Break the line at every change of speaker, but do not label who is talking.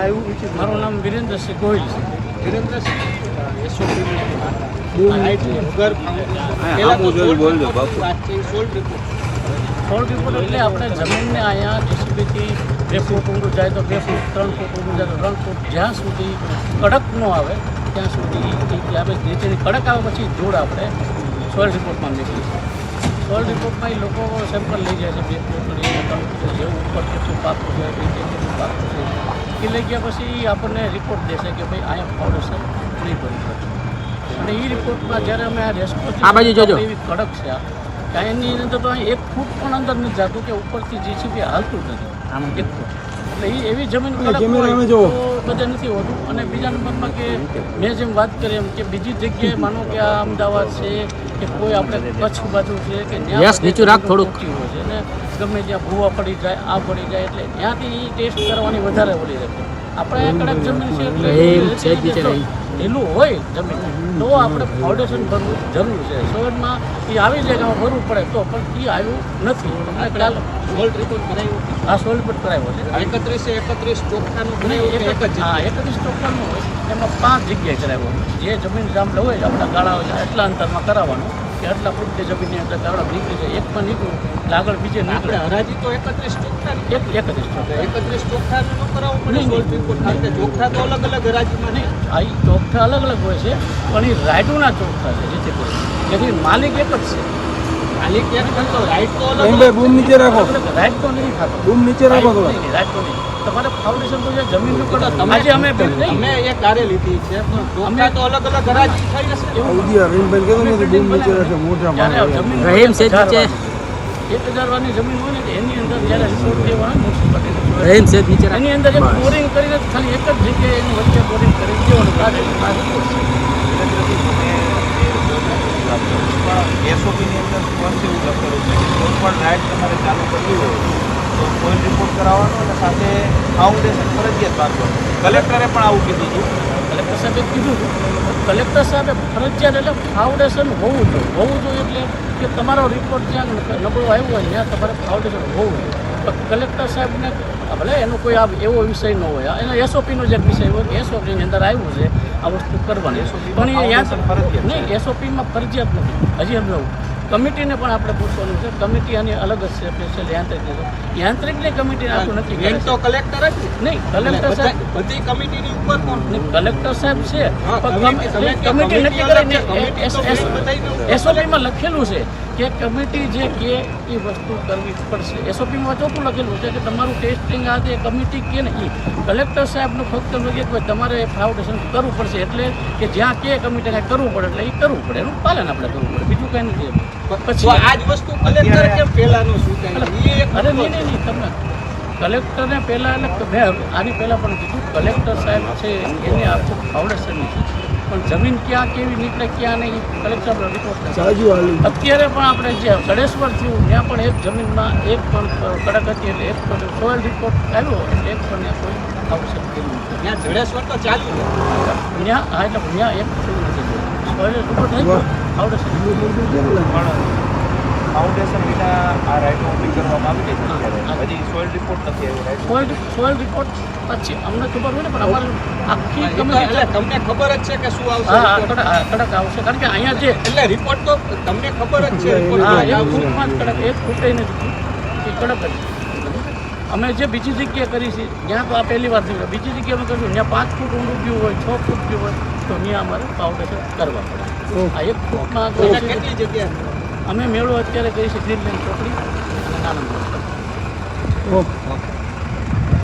આવ્યું
મારું નામ વિરેન્દ્રસિંહ ગોહિલ છે.
વિરેન્દ્રસિંહ
સોળ એટલે આપણે જમીનને અહીંયા જેસીબીથી બે ફૂટ ઊંડું જાય તો બે ફૂટ ત્રણ ફૂટ ઊંડું જાય તો ત્રણ ફૂટ. જ્યાં સુધી કડક ન આવે ત્યાં સુધી આપણે નીચેની કડક આવે પછી ધૂળ આપણે સોઇલ રિપોર્ટમાં નીકળી. સોઇલ રિપોર્ટમાં એ લોકો સેમ્પલ લઈ જાય છે બે લઈને જેવું ઉપર કેટલું પાકું છે કેટલું પાકું છે. એ લઈ ગયા પછી એ આપણને રિપોર્ટ દેશે કે ભાઈ અહીંયા ફાઉન્ડેશન નહીં બની શકે અને એ રિપોર્ટમાં જ્યારે અમે આ રેસ્કો
આ
એવી કડક છે આ. કાંઈ એની અંદર તો અહીં એક ફૂટ પણ અંદર નથી જતું કે ઉપરથી જીસીબી હાલતું જ નથી. એક ફૂટ. એટલે એ એવી જમીન હોય તો બધે નથી હોતું. અને બીજા નંબરમાં કે મેં જેમ વાત કરી એમ કે બીજી જગ્યાએ માનો કે આ અમદાવાદ છે કે કોઈ આપણે કચ્છ બાજુ છે કે ત્યાં
યસ, નીચું રાખ થોડુંક.
હોય છે. ને ગમે ત્યાં ભૂવા પડી જાય આ પડી જાય એટલે ત્યાંથી એ ટેસ્ટ કરવાની વધારે ઓલી રહે આપણે કડક જમીન છે એટલે. ઢીલું હોય જમીન તો આપણે ફાઉન્ડેશન ભરવું જરૂર છે. સોયનમાં એ આવી જાય કે ભરવું પડે તો પણ એ આવ્યું નથી. અને કાલ
સોલ્ટ રિપોર્ટ કરાવ્યો
આ સોલ્ટ પર કરાવ્યો છે.
એકત્રીસે એકત્રીસ ચોખ્ખાનું
અને
કરાવ્યું
એક
જ
હા એકત્રીસ ટોકનનું હોય. એમાં પાંચ જગ્યાએ કરાવ્યો. જે જમીન જામ હોય આપણા ગાળા હોય એટલા અંતરમાં કરાવવાનું. કે આટલા ફૂટની જમીનની અંદર ગાળા નીકળી જાય એકમાં નીકળું એટલે આગળ બીજે નીકળે.
હરાજી તો એકત્રીસ ચોખ્ખાની
એક એકત્રીસ ટોકન
એકત્રીસ ચોખ્ખાનું ન કરાવવું પડે રિપોર્ટ કારણ કે ચોખ્ખા તો અલગ અલગ હરાજીમાં નહીં
આ ચોખા અલગ અલગ હોય છે પણ એ રાઇડોના ચોખા છે જેથી કરી જેથી માલિક એક જ છે.
માલિક એક રાઈટ તો રાઈટ તો અલગ
એમ ભાઈ બૂમ નીચે રાખો.
રાઇટ તો નહીં ખાતો
બૂમ નીચે રાખો.
રાઈટ તો નહીં. તમારે ફાઉન્ડેશન તો
જમીન
આજે અમે
અમે એ કાર્ય લીધી છે પણ ચોખ્ખા તો અલગ અલગ હરાજી થઈ જશે.
સૌદી અરવિંદભાઈ કહેતો નથી બૂમ નીચે રાખે મોટા
જમીન
રહીમ છે નીચે.
એક હજાર વાની જમીન હોય ને એની અંદર જ્યારે રિસોર્ટ
રહીમ છે નીચે
એની અંદર એક બોરિંગ કરીને ખાલી એક જ જગ્યાએ એની વચ્ચે બોરિંગ કરી દેવાનું કાર્ય.
એસઓપીની અંદર સ્પષ્ટ એવું લખેલું છે કોઈ પણ રાઇડ તમારે ચાલુ કરવી હોય કોઈ રિપોર્ટ કરાવવાનો અને સાથે ફાઉન્ડેશન ફરજિયાત બાંધવાનું કલેક્ટરે પણ આવું કીધું હતું.
કલેક્ટર સાહેબે કીધું હતું. કલેક્ટર સાહેબે ફરજિયાત એટલે ફાઉન્ડેશન હોવું જોઈએ. હોવું જોઈએ એટલે કે તમારો રિપોર્ટ જ્યાં નબળો આવ્યો હોય ત્યાં તમારે ફાઉન્ડેશન હોવું જોઈએ. કલેક્ટર સાહેબને ભલે એનો કોઈ આ એવો વિષય ન હોય. એનો એસઓપીનો જે વિષય હોય એસઓપીની અંદર આવ્યું છે આ વસ્તુ કરવાની. પણ એ યાદ નહીં એસઓપીમાં ફરજિયાત નથી. હજી સમજાવું. કમિટીને પણ આપણે પૂછવાનું છે. કમિટી આની અલગ જ છે સ્પેશિયલ યાંત્રિક યાંત્રિકની કમિટી આખું નથી
મેન તો કલેક્ટર જ
નહીં કલેક્ટર સાહેબ.
બધા- કમિટીની ઉપર કોણ?
નહીં, કલેક્ટર સાહેબ છે.
કમિટી-
નક્કી કરીને એસઓપીમાં લખેલું છે કે કમિટી જે કે એ વસ્તુ કરવી પડશે. એસઓપીમાં ચોખ્ખું લખેલું છે કે તમારું ટેસ્ટિંગ આ તે કમિટી કે ને એ કલેક્ટર સાહેબનું ફક્ત એમ કે તમારે ફાઉન્ડેશન કરવું પડશે. એટલે કે જ્યાં કે કમિટીને કરવું પડે એટલે એ કરવું પડે. એનું પાલન આપણે કરવું પડે. બીજું કંઈ નથી પછી
આ જ વસ્તુ કલેક્ટર કેમ પહેલાનું? એ એક
અરે નહીં નહીં નહીં તમને કલેક્ટરને પહેલાં એટલે મેં આની પહેલાં પણ કીધું કલેક્ટર સાહેબ છે એને આખું ફાઉન્ડેશન છે. પણ જમીન ક્યાં કેવી નીકળે ક્યાં નહીં કલેક્ટર રિપોર્ટ અત્યારે પણ આપણે જે ગણેશ્વર થયું ત્યાં પણ એક જમીનમાં એક પણ કડક હતી એટલે એક પણ સોયલ રિપોર્ટ આવ્યો એટલે એક પણ ત્યાં કોઈ આવશે.
ત્યાં જડેશ્વર તો ચાલુ
ત્યાં હા એટલે ત્યાં એક થયું નથી. ફાઉન્ડેશન
વિના આ રાઇટો ઊભી કરવામાં આવી ગઈ છે. હજી સોઇલ રિપોર્ટ નથી આવ્યો રાઈટ
સોઇલ સોઇલ રિપોર્ટ પછી અમને ખબર હોય ને પણ અમારે આખી
એ એટલે તમને ખબર જ છે કે શું આવશે
હા કડક આવશે. કારણ કે અહીંયા જે
એટલે રિપોર્ટ તો તમને ખબર જ છે
હા એ ફૂટમાં જ કડક એક ફૂટે નથી એ કડક જ. અમે જે બીજી જગ્યાએ કરી છે જ્યાં તો આ પહેલી વાર થઈ બીજી જગ્યાએ અમે કરીશું ત્યાં પાંચ ફૂટ ઊંડું ગયું હોય છ ફૂટ ગયું હોય તો ત્યાં અમારે ફાઉન્ડેશન કરવા પડે. આ એક ફૂટમાં
કેટલી જગ્યા?
અમે મેળો અત્યારે કરી શકીએ ગ્રીનલેન્ડ ચોકડી અને નાના
ઓકે.